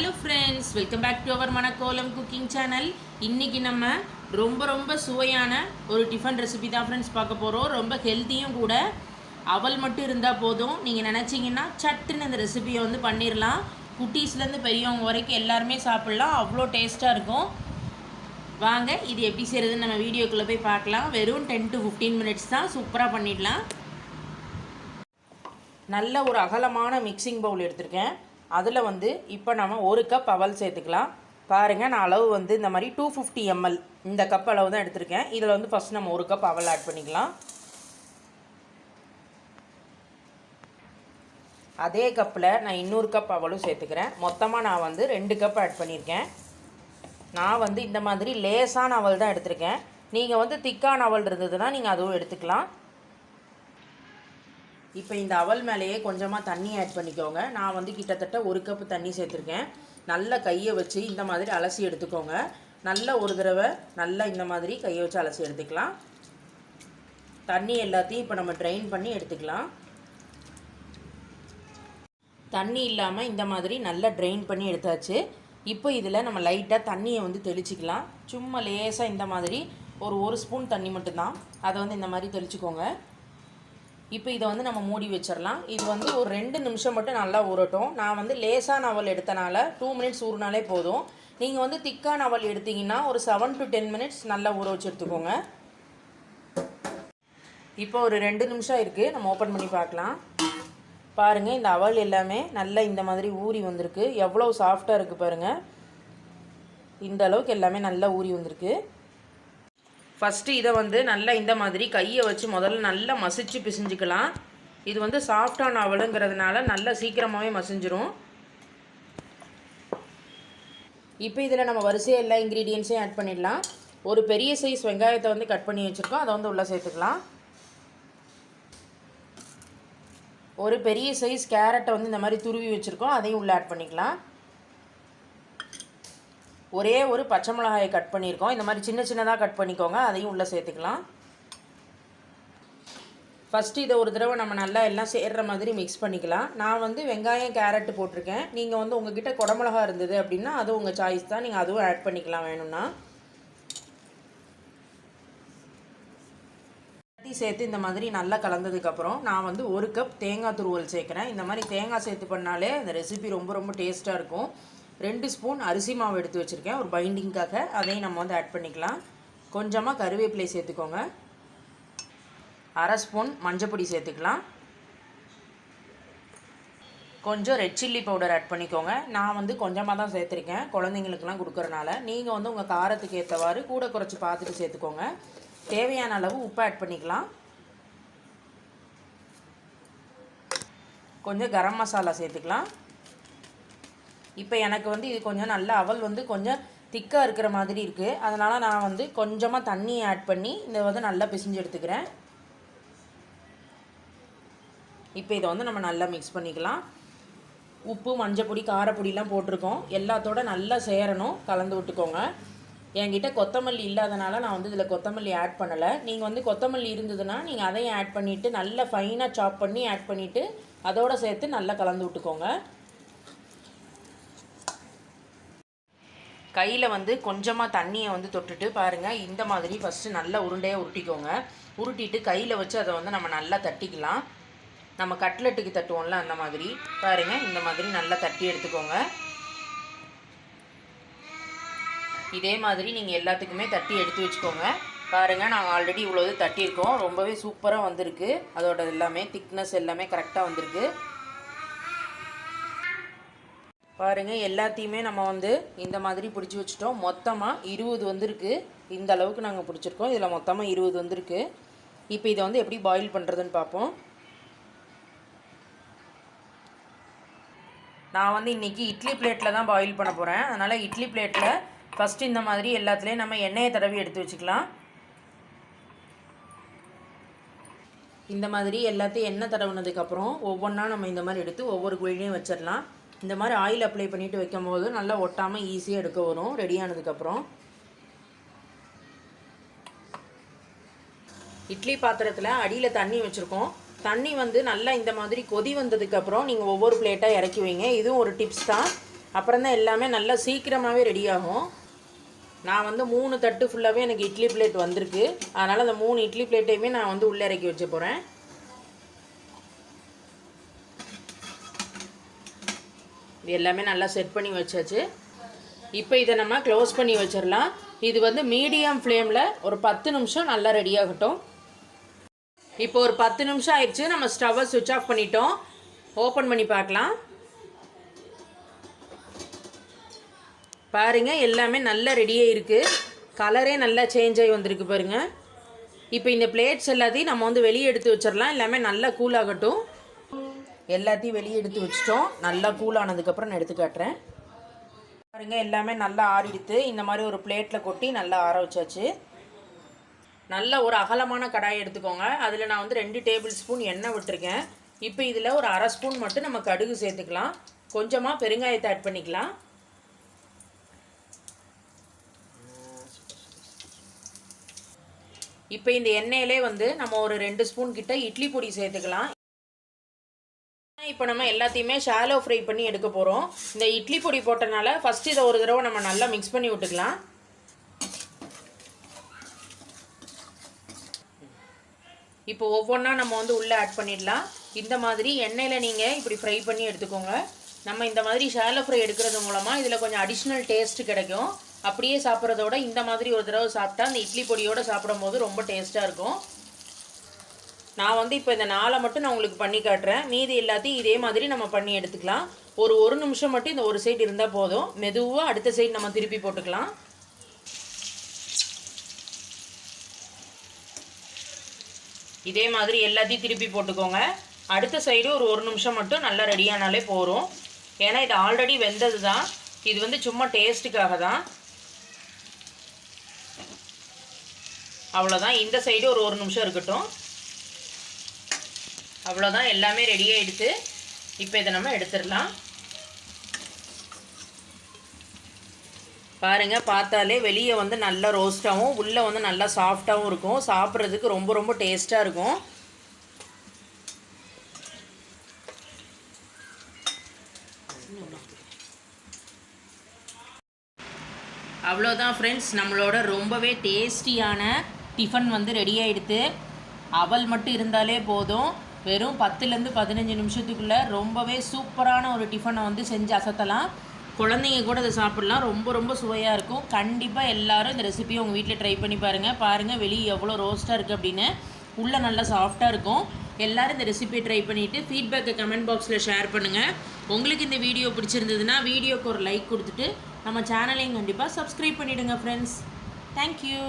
Hello friends welcome back to our Manakkolam cooking channel இன்றைக்கி நம்ம ரொம்ப ரொம்ப சுவையான ஒரு டிஃபன் ரெசிபி தான் ஃப்ரெண்ட்ஸ் பார்க்க போகிறோம் ரொம்ப ஹெல்த்தியும் கூட. அவல் மட்டும் இருந்தால் போதும். நீங்கள் நினச்சிங்கன்னா சட்டுன்னு அந்த ரெசிபியை வந்து பண்ணிடலாம் குட்டீஸ்லேருந்து பெரியவங்க வரைக்கும் எல்லாருமே சாப்பிட்லாம். அவ்வளோ டேஸ்ட்டாக இருக்கும். வாங்க இது எப்படி செய்கிறதுன்னு நம்ம வீடியோக்குள்ளே போய் பார்க்கலாம். வெறும் டென் டு ஃபிஃப்டீன் மினிட்ஸ் தான் சூப்பராக பண்ணிடலாம். நல்ல ஒரு அகலமான மிக்சிங் பவுல் எடுத்திருக்கேன். அதில் வந்து இப்போ நம்ம ஒரு கப் அவல் சேர்த்துக்கலாம். பாருங்கள் நான் அளவு வந்து இந்த மாதிரி டூ ஃபிஃப்டி எம்எல் இந்த கப் அளவு தான் எடுத்திருக்கேன். இதில் வந்து ஃபஸ்ட் நம்ம ஒரு கப் அவல் ஆட் பண்ணிக்கலாம். அதே கப்பில் நான் இன்னொரு கப் அவலும் சேர்த்துக்கிறேன். மொத்தமாக நான் வந்து ரெண்டு கப் ஆட் பண்ணியிருக்கேன். நான் வந்து இந்த மாதிரி லேசான அவல் தான் எடுத்திருக்கேன். நீங்கள் வந்து திக்கான அவல் இருந்ததுன்னா நீங்கள் அதுவும் எடுத்துக்கலாம். இப்போ இந்த அவல் மேலேயே கொஞ்சமாக தண்ணி ஆட் பண்ணிக்கோங்க. நான் வந்து கிட்டத்தட்ட ஒரு கப்பு தண்ணி சேர்த்துருக்கேன். நல்ல கையை வச்சு இந்த மாதிரி அலசி எடுத்துக்கோங்க. நல்ல ஒரு தடவை நல்லா இந்த மாதிரி கையை வச்சு அலசி எடுத்துக்கலாம். தண்ணி எல்லாத்தையும் இப்போ நம்ம ட்ரைன் பண்ணி எடுத்துக்கலாம். தண்ணி இல்லாமல் இந்த மாதிரி நல்லா ட்ரைன் பண்ணி எடுத்தாச்சு. இப்போ இதில் நம்ம லைட்டாக தண்ணியை வந்து தெளிச்சிக்கலாம். சும்மா லேசாக இந்த மாதிரி ஒரு ஒரு ஸ்பூன் தண்ணி மட்டும்தான். அதை வந்து இந்த மாதிரி தெளிச்சுக்கோங்க. இப்போ இதை வந்து நம்ம மூடி வச்சிடலாம். இது வந்து ஒரு ரெண்டு நிமிஷம் மட்டும் நல்லா ஊறட்டும். நான் வந்து லேசாக நவல் எடுத்தனால டூ மினிட்ஸ் ஊறினாலே போதும். நீங்கள் வந்து திக்காக நவல் எடுத்தீங்கன்னா ஒரு செவன் டு டென் மினிட்ஸ் நல்லா ஊற வச்சு எடுத்துக்கோங்க இப்போ ஒரு ரெண்டு நிமிஷம் இருக்குது நம்ம ஓப்பன் பண்ணி பார்க்கலாம். பாருங்கள் இந்த அவல் எல்லாமே நல்லா இந்த மாதிரி ஊறி வந்திருக்கு. எவ்வளோ சாஃப்டாக இருக்குது பாருங்கள் இந்த அளவுக்கு எல்லாமே நல்லா ஊறி வந்திருக்கு. ஃபஸ்ட்டு இதை வந்து நல்லா இந்த மாதிரி கையை வச்சு முதல்ல நல்லா மசிச்சு பிசிஞ்சுக்கலாம். இது வந்து சாஃப்டான அவலுங்கிறதுனால நல்லா சீக்கிரமாகவே மசிஞ்சிரும். இப்போ இதில் நம்ம வரிசையாக எல்லா இன்க்ரீடியன்ஸையும் ஆட் பண்ணிடலாம். ஒரு பெரிய சைஸ் வெங்காயத்தை வந்து கட் பண்ணி வச்சுருக்கோம். அதை வந்து உள்ளே சேர்த்துக்கலாம். ஒரு பெரிய சைஸ் கேரட்டை வந்து இந்த மாதிரி துருவி வச்சுருக்கோம். அதையும் உள்ளே ஆட் பண்ணிக்கலாம். ஒரே ஒரு பச்சை மிளகாயை கட் பண்ணியிருக்கோம். இந்த மாதிரி சின்ன சின்னதாக கட் பண்ணிக்கோங்க. அதையும் உள்ளே சேர்த்துக்கலாம். ஃபஸ்ட்டு இதை ஒரு தடவை நம்ம நல்லா எல்லாம் சேர்கிற மாதிரி மிக்ஸ் பண்ணிக்கலாம். நான் வந்து வெங்காயம் கேரட்டு போட்டிருக்கேன். நீங்கள் வந்து உங்ககிட்ட குடமிளகா இருந்தது அப்படின்னா அது உங்கள் சாய்ஸ் தான். நீங்கள் அதுவும் ஆட் பண்ணிக்கலாம் வேணும்னா. சேர்த்து இந்த மாதிரி நல்லா கலந்ததுக்கப்புறம் நான் வந்து ஒரு கப் தேங்காய் துருவல் சேர்க்குறேன். இந்த மாதிரி தேங்காய் சேர்த்து பண்ணாலே அந்த ரெசிபி ரொம்ப ரொம்ப டேஸ்ட்டாக இருக்கும். ரெண்டு ஸ்பூன் அரிசி மாவு எடுத்து வச்சுருக்கேன். ஒரு பைண்டிங்காக அதையும் நம்ம வந்து ஆட் பண்ணிக்கலாம். கொஞ்சமாக கருவேப்பிலை சேர்த்துக்கோங்க. அரை ஸ்பூன் மஞ்சப்பொடி சேர்த்துக்கலாம். கொஞ்சம் ரெட் சில்லி பவுடர் ஆட் பண்ணிக்கோங்க. நான் வந்து கொஞ்சமாக தான் சேர்த்துருக்கேன். குழந்தைங்களுக்குலாம் கொடுக்குறனால. நீங்கள் வந்து உங்கள் காரத்துக்கு ஏற்றவாறு கூட குறைச்சி பார்த்துட்டு சேர்த்துக்கோங்க. தேவையான அளவு உப்பு ஆட் பண்ணிக்கலாம். கொஞ்சம் கரம் மசாலா சேர்த்துக்கலாம். இப்போ எனக்கு வந்து இது கொஞ்சம் நல்ல அவல் வந்து கொஞ்சம் திக்காக இருக்கிற மாதிரி இருக்குது அதனால் நான் வந்து கொஞ்சமாக தண்ணி ஆட் பண்ணி இதை வந்து நல்லா பிசிஞ்சு எடுத்துக்கிறேன். இப்போ இதை வந்து நம்ம நல்லா மிக்ஸ் பண்ணிக்கலாம். உப்பு மஞ்சப்பொடி காரப்பொடிலாம் போட்டிருக்கோம். எல்லாத்தோட நல்லா சேரணும். கலந்து விட்டுக்கோங்க. என்கிட்ட கொத்தமல்லி இல்லாதனால நான் வந்து இதில் கொத்தமல்லி ஆட் பண்ணலை. நீங்கள் வந்து கொத்தமல்லி இருந்ததுன்னா நீங்கள் அதையும் ஆட் பண்ணிவிட்டு நல்லா ஃபைனாக சாப் பண்ணி ஆட் பண்ணிவிட்டு அதோடு சேர்த்து நல்லா கலந்து விட்டுக்கோங்க. கையில் வந்து கொஞ்சமாக தண்ணியை வந்து தொட்டுட்டு பாருங்கள் இந்த மாதிரி ஃபஸ்ட்டு நல்லா உருண்டையாக உருட்டிக்கோங்க. உருட்டிட்டு கையில் வச்சு அதை வந்து நம்ம நல்லா தட்டிக்கலாம். நம்ம கட்லெட்டுக்கு தட்டுவோம்ல அந்த மாதிரி. பாருங்கள் இந்த மாதிரி நல்லா தட்டி எடுத்துக்கோங்க. இதே மாதிரி நீங்கள் எல்லாத்துக்குமே தட்டி எடுத்து வச்சுக்கோங்க. பாருங்கள் நாங்கள் ஆல்ரெடி இவ்வளோ இது தட்டியிருக்கோம். ரொம்பவே சூப்பராக வந்திருக்கு. அதோட எல்லாமே திக்னஸ் எல்லாமே கரெக்டாக வந்திருக்கு. பாருங்கள் எல்லாத்தையுமே நம்ம வந்து இந்த மாதிரி பிடிச்சி வச்சுட்டோம். மொத்தமாக இருபது வந்திருக்கு. இந்த அளவுக்கு நாங்கள் பிடிச்சிருக்கோம். இதில் மொத்தமாக இருபது வந்திருக்கு. இப்போ இதை வந்து எப்படி பாயில் பண்ணுறதுன்னு பார்ப்போம் நான் வந்து இன்றைக்கி இட்லி பிளேட்டில் தான் பாயில் பண்ண போகிறேன் அதனால் இட்லி பிளேட்டில் ஃபஸ்ட்டு இந்த மாதிரி எல்லாத்துலேயும் நம்ம எண்ணெயை தடவி எடுத்து வச்சுக்கலாம். இந்த மாதிரி எல்லாத்தையும் எண்ணெய் தடவுனதுக்கப்புறம் ஒவ்வொன்றா நம்ம இந்த மாதிரி எடுத்து ஒவ்வொரு குழிலையும் வச்சிடலாம். இந்த மாதிரி ஆயில் அப்ளை பண்ணிவிட்டு வைக்கும்போது நல்லா ஒட்டாமல் ஈஸியாக எடுக்க வரும். ரெடியானதுக்கப்புறம் இட்லி பாத்திரத்தில் அடியில் தண்ணி வச்சுருக்கோம். தண்ணி வந்து நல்லா இந்த மாதிரி கொதி வந்ததுக்கப்புறம் நீங்கள் ஒவ்வொரு பிளேட்டாக இறக்கி வைங்க. இதுவும் ஒரு டிப்ஸ் தான். அப்புறம் தான் எல்லாமே நல்லா சீக்கிரமாகவே ரெடி ஆகும். நான் வந்து மூணு தட்டு ஃபுல்லாகவே எனக்கு இட்லி பிளேட் வந்திருக்கு. அதனால் அந்த மூணு இட்லி பிளேட்டையுமே நான் வந்து உள்ளே இறக்கி வச்ச போகிறேன் எல்லாமே நல்லா செட் பண்ணி வச்சாச்சு. இப்போ இதை நம்ம க்ளோஸ் பண்ணி வச்சிடலாம். இது வந்து மீடியம் ஃப்ளேமில் ஒரு பத்து நிமிஷம் நல்லா ரெடி ஆகட்டும். இப்போ ஒரு பத்து நிமிஷம் ஆயிடுச்சு. நம்ம ஸ்டவ்வை சுவிட்ச் ஆஃப் பண்ணிட்டோம். ஓப்பன் பண்ணி பார்க்கலாம். பாருங்க எல்லாமே நல்லா ரெடியாக இருக்குது கலரே நல்லா சேஞ்ச் ஆகி வந்திருக்கு பாருங்க. இப்போ இந்த பிளேட்ஸ் எல்லாத்தையும் நம்ம வந்து வெளியே எடுத்து வச்சிடலாம். எல்லாமே நல்லா கூல் ஆகட்டும். எல்லாத்தையும் வெளியே எடுத்து வச்சிட்டோம். நல்லா கூல் ஆனதுக்கப்புறம் நான் எடுத்து காட்டுறேன். பாருங்க எல்லாமே நல்லா ஆறிடுத்து. இந்த மாதிரி ஒரு பிளேட்டில் கொட்டி நல்லா ஆற வச்சாச்சு. நல்ல ஒரு அகலமான கடாயை எடுத்துக்கோங்க. அதில் நான் வந்து ரெண்டு டேபிள் ஸ்பூன் எண்ணெய் விட்டுருக்கேன். இப்போ இதில் ஒரு அரை ஸ்பூன் மட்டும் நம்ம கடுகு சேர்த்துக்கலாம். கொஞ்சமாக பெருங்காயத்தை ஆட் பண்ணிக்கலாம். இப்போ இந்த எண்ணெயிலே வந்து நம்ம ஒரு ரெண்டு ஸ்பூன் கிட்ட இட்லி பொடி சேர்த்துக்கலாம். இப்போ நம்ம எல்லாத்தையுமே ஷாலோ ஃப்ரை பண்ணி எடுக்க போகிறோம் இந்த இட்லி பொடி போட்டனால ஃபஸ்ட்டு இதை ஒரு தடவை நம்ம நல்லா மிக்ஸ் பண்ணி விட்டுக்கலாம். இப்போ ஒவ்வொன்றா நம்ம வந்து உள்ளே ஆட் பண்ணிடலாம். இந்த மாதிரி எண்ணெயில் நீங்கள் இப்படி ஃப்ரை பண்ணி எடுத்துக்கோங்க. நம்ம இந்த மாதிரி ஷாலோ ஃப்ரை எடுக்கிறது மூலமாக இதில் கொஞ்சம் அடிஷ்னல் டேஸ்ட் கிடைக்கும். அப்படியே சாப்பிட்றதோட இந்த மாதிரி ஒரு தடவை சாப்பிட்டா அந்த இட்லி பொடியோடு சாப்பிடும்போது ரொம்ப டேஸ்ட்டாக இருக்கும். நான் வந்து இப்போ இந்த நாளை மட்டும் நான் உங்களுக்கு பண்ணி காட்டுறேன். மீதி எல்லாத்தையும் இதே மாதிரி நம்ம பண்ணி எடுத்துக்கலாம். ஒரு ஒரு நிமிஷம் மட்டும் இந்த ஒரு சைடு இருந்தால் போதும். மெதுவாக அடுத்த சைடு நம்ம திருப்பி போட்டுக்கலாம். இதே மாதிரி எல்லாத்தையும் திருப்பி போட்டுக்கோங்க. அடுத்த சைடு ஒரு ஒரு நிமிஷம் மட்டும் நல்லா ரெடியானாலே போகிறோம் ஏன்னா இது ஆல்ரெடி வெந்தது தான் இது வந்து சும்மா டேஸ்ட்டுக்காக தான். அவ்வளோதான் இந்த சைடு ஒரு ஒரு நிமிஷம் இருக்கட்டும். அவ்வளோதான் எல்லாமே ரெடி ஆகிடுது இப்போ இதை நம்ம எடுத்துடலாம். பாருங்கள் பார்த்தாலே வெளியே வந்து நல்லா ரோஸ்ட்டாகவும் உள்ளே வந்து நல்லா சாஃப்டாகவும் இருக்கும். சாப்பிட்றதுக்கு ரொம்ப ரொம்ப டேஸ்ட்டாக இருக்கும். அவ்வளோதான் ஃப்ரெண்ட்ஸ் நம்மளோட ரொம்பவே டேஸ்டியான டிஃபன் வந்து ரெடி ஆகிடுது அவல் மட்டும் இருந்தாலே போதும். வெறும் பத்துலேருந்து பதினஞ்சு நிமிஷத்துக்குள்ளே ரொம்பவே சூப்பரான ஒரு டிஃபனை வந்து செஞ்சு அசத்தலாம். குழந்தைங்க கூட அதை சாப்பிட்லாம். ரொம்ப ரொம்ப சுவையாக இருக்கும். கண்டிப்பாக எல்லாரும் இந்த ரெசிபியை உங்கள் வீட்டில் ட்ரை பண்ணி பாருங்கள் பாருங்கள் வெளியே எவ்வளோ ரோஸ்ட்டாக இருக்குது அப்படின்னு. உள்ளே நல்லா சாஃப்டாக இருக்கும். எல்லோரும் இந்த ரெசிபியை ட்ரை பண்ணிவிட்டு ஃபீட்பேக்கை கமெண்ட் பாக்ஸில் ஷேர் பண்ணுங்கள் உங்களுக்கு இந்த வீடியோ பிடிச்சிருந்ததுன்னா வீடியோக்கு ஒரு லைக் கொடுத்துட்டு நம்ம சேனலையும் கண்டிப்பாக சப்ஸ்கிரைப் பண்ணிவிடுங்க ஃப்ரெண்ட்ஸ் தேங்க்யூ